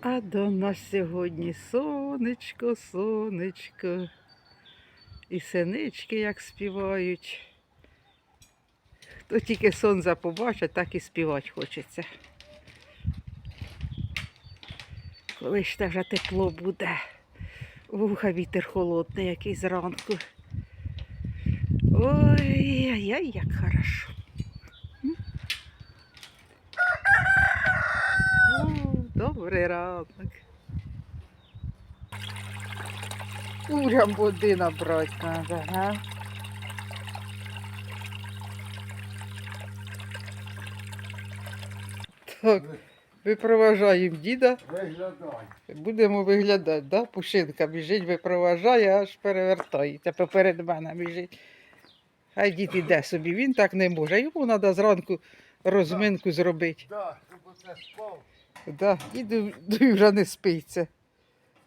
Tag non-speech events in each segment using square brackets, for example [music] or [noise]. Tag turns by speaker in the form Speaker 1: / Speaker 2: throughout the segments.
Speaker 1: А до нас сьогодні сонечко, сонечко. І синички як співають. Хто тільки сонце побачить, так і співати хочеться. Коли ж те вже тепло буде. Уха вітер холодний, який зранку. Ой, ай-яй, як хорошо. М? О, добрий ранок. Курям води набрати треба, га? Так, випроважаємо діда.
Speaker 2: Виглядай.
Speaker 1: Будемо виглядати, да? Пушинка біжить, випроважає, аж перевертається, поперед мене біжить. Хай дід іде собі, він так не може. Йому треба зранку розминку зробити.
Speaker 2: Да, щоб оце спав.
Speaker 1: Да, діду вже не спиться.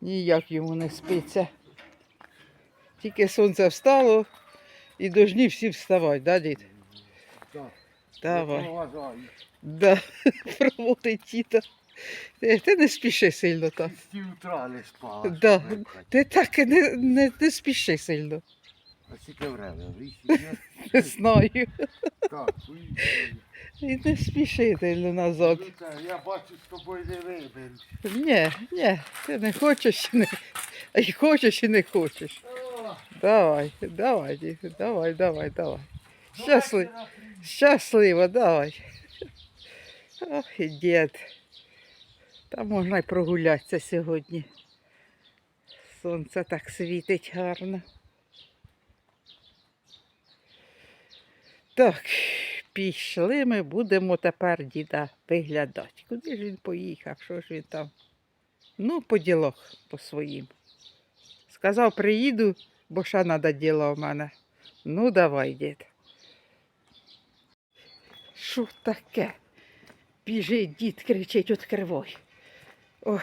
Speaker 1: Ніяк йому не спиться. Тільки сонце встало і должні всі вставати, да, дід?
Speaker 2: Да.
Speaker 1: Давай. [laughs] Да, проводить тіта. Ти, ти не спіши сильно так.
Speaker 2: Пів утра не спала.
Speaker 1: Да. Ти так не, не, не спіши сильно.
Speaker 2: А скільки время? Вісім? [laughs]
Speaker 1: Не знаю.
Speaker 2: Так, поїхали.
Speaker 1: І не спіши сильно назад.
Speaker 2: Ну, Я бачу, з тобою не виберусь.
Speaker 1: Ні, ні, ти не хочеш, [laughs] не, а й хочеш і не хочеш.
Speaker 2: О,
Speaker 1: Давай, давай, дід, давай, давай, давай. Щасливо, щасливо, давай. Ох, і дід. Та можна й прогулятися сьогодні. Сонце так світить гарно. Так, пішли ми будемо тепер діда виглядати. Куди ж він поїхав? Що ж він там? Ну, по ділах по своїм. Сказав, приїду, бо ще треба діло в мене. Ну, давай, дід. Що таке? Біжить, дід кричить, відкривай. Ой,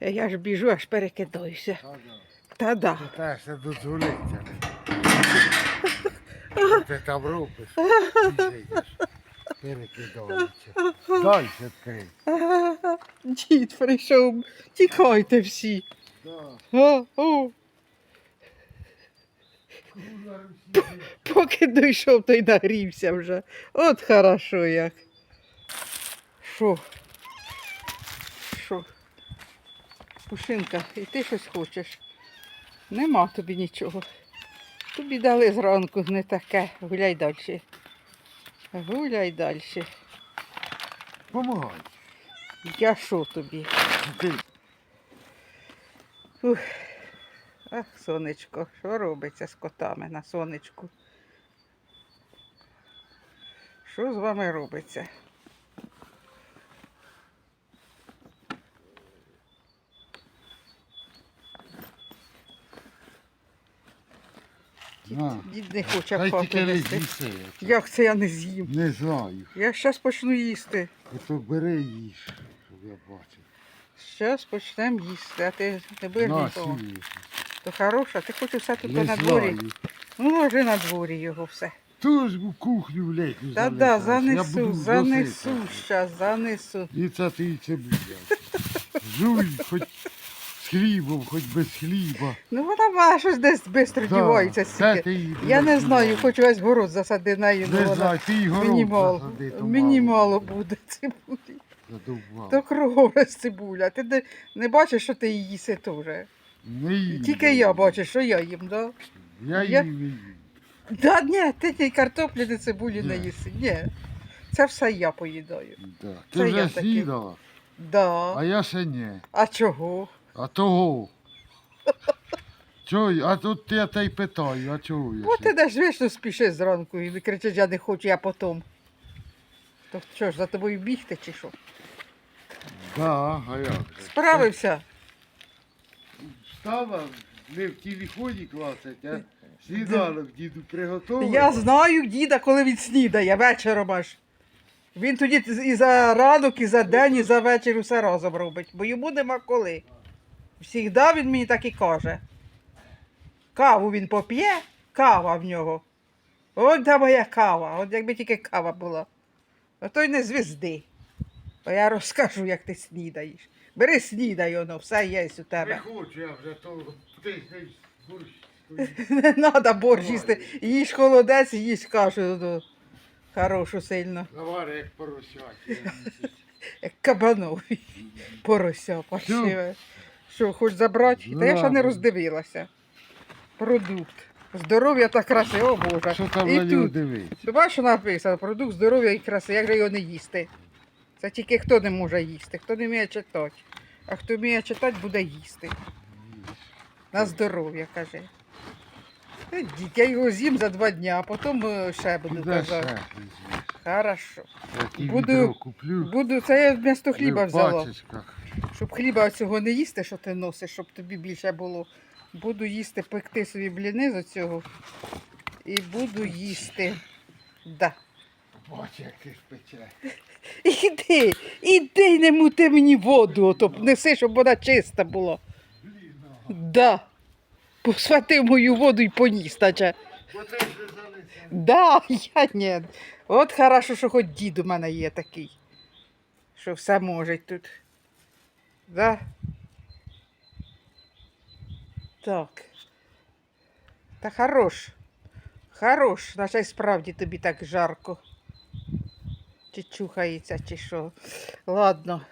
Speaker 1: я ж біжу, аж перекидаюся.
Speaker 2: та да.
Speaker 1: Та да.
Speaker 2: Ти теж не дозволиться. Ти там робиш? Біжиш. Перекидається. Дай відкрий.
Speaker 1: Дід прийшов, тікайте всі.
Speaker 2: Да.
Speaker 1: А, о, поки дійшов, то й нагрівся вже. От хорошо як. Що? Що? Пушинка, і ти щось хочеш? Нема тобі нічого. Тобі дали зранку не таке. Гуляй далі. Гуляй далі.
Speaker 2: Помагай.
Speaker 1: Я що тобі?
Speaker 2: Ти
Speaker 1: Ух. Ах, сонечко, що робиться з котами на сонечку? Що з вами робиться? Дід,
Speaker 2: На.
Speaker 1: дід не хоче
Speaker 2: Хай
Speaker 1: в
Speaker 2: тільки не
Speaker 1: нести.
Speaker 2: з'їси.
Speaker 1: Як це я не з'їм?
Speaker 2: Не знаю.
Speaker 1: Я зараз почну їсти.
Speaker 2: Ото бери їж, щоб я бачив.
Speaker 1: Зараз почнемо їсти, а ти не будеш
Speaker 2: На,
Speaker 1: нікого. То хороша, ти хочеш все тут
Speaker 2: Не
Speaker 1: на дворі.
Speaker 2: знаю.
Speaker 1: Ну, ложи на дворі його все.
Speaker 2: Ту ж у кухню летню
Speaker 1: Та да, занесу, занесу щас, занесу.
Speaker 2: І це ти і цибуля. Жуй, хоч хлібом, хоч без хліба.
Speaker 1: Ну вона має щось десь швидко дівається
Speaker 2: Це
Speaker 1: стільки.
Speaker 2: ти її
Speaker 1: Я не знаю, хоч весь город засади нею, ну
Speaker 2: Не
Speaker 1: вона
Speaker 2: знаю, ти і город
Speaker 1: мені мало,
Speaker 2: засади, то
Speaker 1: мені мало буде цибулі.
Speaker 2: Задовбав.
Speaker 1: То весь цибуля. Ти не, не бачиш, що ти її їси теж.
Speaker 2: Не їм.
Speaker 1: Тільки я бачу, що я їм, да?
Speaker 2: Я
Speaker 1: Я-
Speaker 2: їм не їм.
Speaker 1: Да, ні, ти ні картоплі, ні цибулі не
Speaker 2: Ні.
Speaker 1: їси. Ні. Це все я поїдаю.
Speaker 2: Да.
Speaker 1: Це
Speaker 2: Ти
Speaker 1: я
Speaker 2: вже
Speaker 1: такий.
Speaker 2: снідала,
Speaker 1: Да.
Speaker 2: а я ще ні.
Speaker 1: А чого?
Speaker 2: А того. Чого? А тут я та й питаю, а чого я ще?
Speaker 1: ти десь вічно спішиш зранку і кричиш, я не хочу, я потом. То що ж, за тобою бігти чи що?
Speaker 2: Да, а як же?
Speaker 1: Справився?
Speaker 2: Встала, не в телефоні класить, а сніданок діду приготував.
Speaker 1: Я знаю діда, коли він снідає, вечором аж. Він тоді і за ранок, і за день, і за вечір усе разом робить, бо йому нема коли. Всігда він мені так і каже. Каву він поп'є, кава в нього. От де моя кава, от якби тільки кава була. А то й не звізди. А я розкажу, як ти снідаєш. Бери снідай, воно, все є у тебе.
Speaker 2: Не хочу я вже то ти борщ. [laughs]
Speaker 1: Не треба борщ їсти. Їж холодець, їж кашу ну, хорошу сильно.
Speaker 2: Навари як поросять. [laughs]
Speaker 1: Як кабанові. Порося паршиве. Що, хоч забрати? Та я ще не роздивилася. Продукт. Здоров'я та краси, о Боже.
Speaker 2: Що там
Speaker 1: І
Speaker 2: нього
Speaker 1: тут.
Speaker 2: дивиться?
Speaker 1: Ти бачиш, що написано? Продукт здоров'я і краси. Як же його не їсти? Це тільки хто не може їсти, хто не вміє читати. А хто вміє читати, буде їсти. На здоров'я, каже. Я його з'їм за два дні, а потім е, ще буду
Speaker 2: Куди
Speaker 1: казати.
Speaker 2: ще?
Speaker 1: Хорошо.
Speaker 2: Я ті
Speaker 1: Буду-
Speaker 2: відро куплю.
Speaker 1: Буду, це я вмісто хліба
Speaker 2: в
Speaker 1: взяла.
Speaker 2: пачечках.
Speaker 1: Щоб хліба цього не їсти, що ти носиш, щоб тобі більше було. Буду їсти, пекти собі бліни з цього. І буду їсти. Да.
Speaker 2: Бач, як ти спече.
Speaker 1: Іди, іди не мути мені воду, ото неси, щоб вона чиста була. Да. Посватив мою воду і поніс, наче. Да, я ні. От хорошо, що хоч дід у мене є такий. Що все може тут. Да? Так. Та хорош. Хорош, наче й справді тобі так жарко. Чи чухається, чи що. Ладно.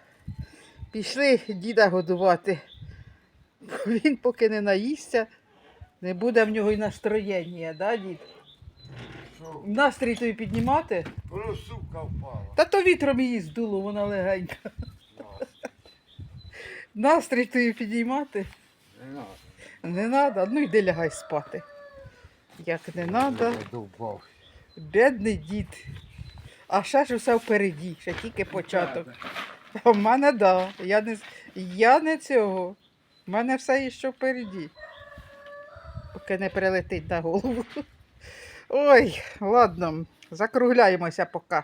Speaker 1: Пішли діда годувати. Він поки не наїсться, не буде в нього й настроєння, да, дід?
Speaker 2: Що?
Speaker 1: Настрій тобі піднімати?
Speaker 2: Воно сумка впала.
Speaker 1: Та то вітром її здуло, вона легенька. Настрій тобі підіймати?
Speaker 2: Не надо.
Speaker 1: Не треба, ну йди лягай спати. Як не треба, бідний дід. А ще ж усе впереді, ще тільки початок. А в мене да. Я не, я не цього. В мене все що впереді. Поки не прилетить на голову. Ой, ладно, закругляємося поки.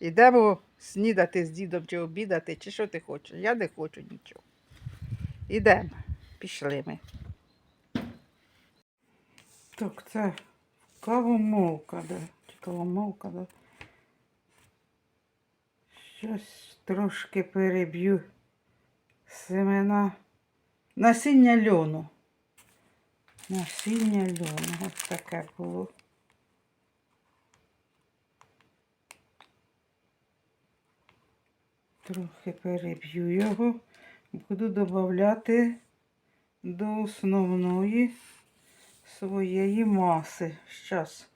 Speaker 1: Ідемо снідати з дідом чи обідати, чи що ти хочеш. Я не хочу нічого. Ідемо, пішли ми. Так, це кавомолка, да. Кавомолка, да. Щось трошки переб'ю семена. Насіння льону. Насіння льону. Ось таке було. Трохи переб'ю його. Буду додати до основної своєї маси. Зараз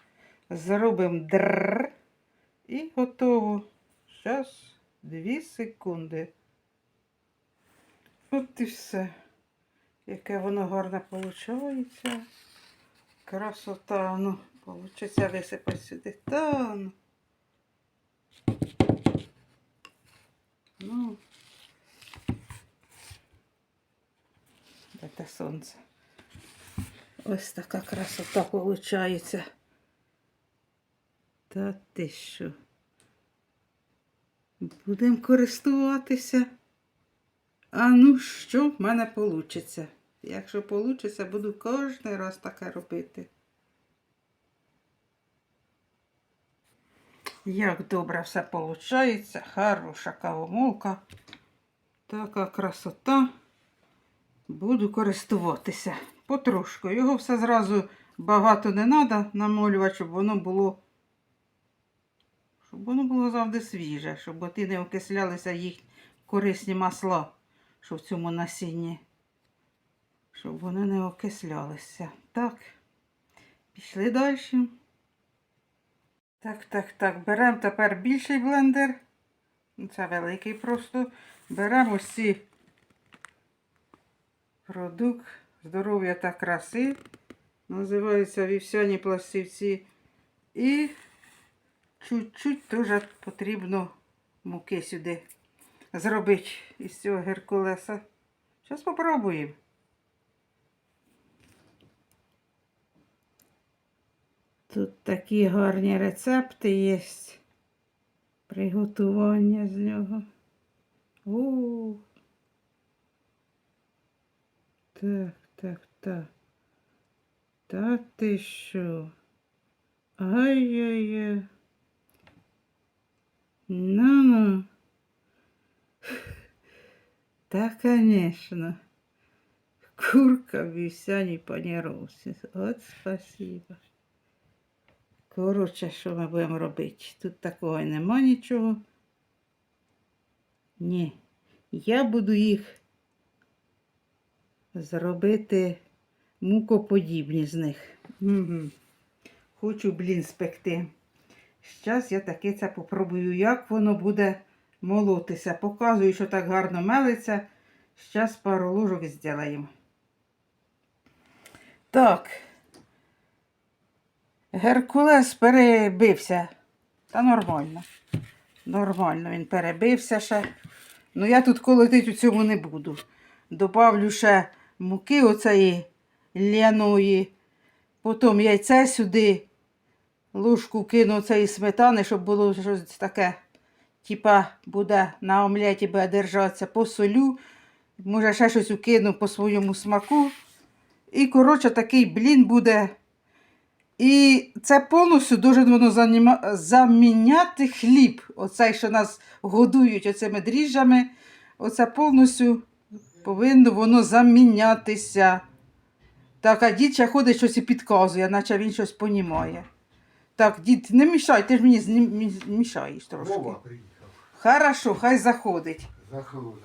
Speaker 1: зробимо др і готово. Зараз 2 секунди. От і все. Яке воно гарне виходить. Красота. Ну, Получиться висипати сюди. Та, ну. Ну. Те сонце. Ось така красота виходить. Та ти що? Будемо користуватися. А ну що в мене вийде? Якщо вийде, буду кожен раз таке робити. Як добре все виходить. Хороша кавомолка. Така красота. Буду користуватися. Потрошку. Його все зразу багато не треба намолювати, щоб воно було. Щоб воно було завжди свіже, щоб оти не окислялися їх корисні масла, що в цьому насінні. Щоб вони не окислялися. Так. Пішли далі. Так, так, так. Беремо тепер більший блендер. Це великий просто. Беремо ось ці продукт здоров'я та краси. Називаються вівсяні пластівці. І чуть-чуть теж потрібно муки сюди зробити із цього геркулеса. Зараз спробуємо. Тут такі гарні рецепти є. Приготування з нього. О. Так, так, так. Та ти що? Ай-яй-яй. Ну-ну. [laughs] Та, звісно. Курка в вівсяній паніровці. От спасибо. Коротше, що ми будемо робити? Тут такого нема нічого. Ні. Я буду їх зробити мукоподібні з них. Угу. Хочу блін спекти. Зараз я таки це попробую, як воно буде молотися. Показую, що так гарно мелиться. Зараз пару ложок зробимо. Так. Геркулес перебився. Та нормально. Нормально, він перебився ще. Ну я тут колотить у цьому не буду. Добавлю ще муки оцеї ляної. Потім яйце сюди. Ложку кину цієї сметани, щоб було щось таке. Типа буде на омлеті буде держатися, посолю. Може, ще щось укину по своєму смаку. І, коротше, такий блін буде. І це повністю дуже воно заміняти хліб. Оцей, що нас годують оцими дріжджами. Оце повністю повинно воно замінятися. Так, а дід ще ходить щось і підказує, наче він щось понімає. Так, дід, не мішай, ти ж мені зні- мі- мішаєш трошки.
Speaker 2: Вова приїхав.
Speaker 1: Хорошо, хай заходить.
Speaker 2: Заходить.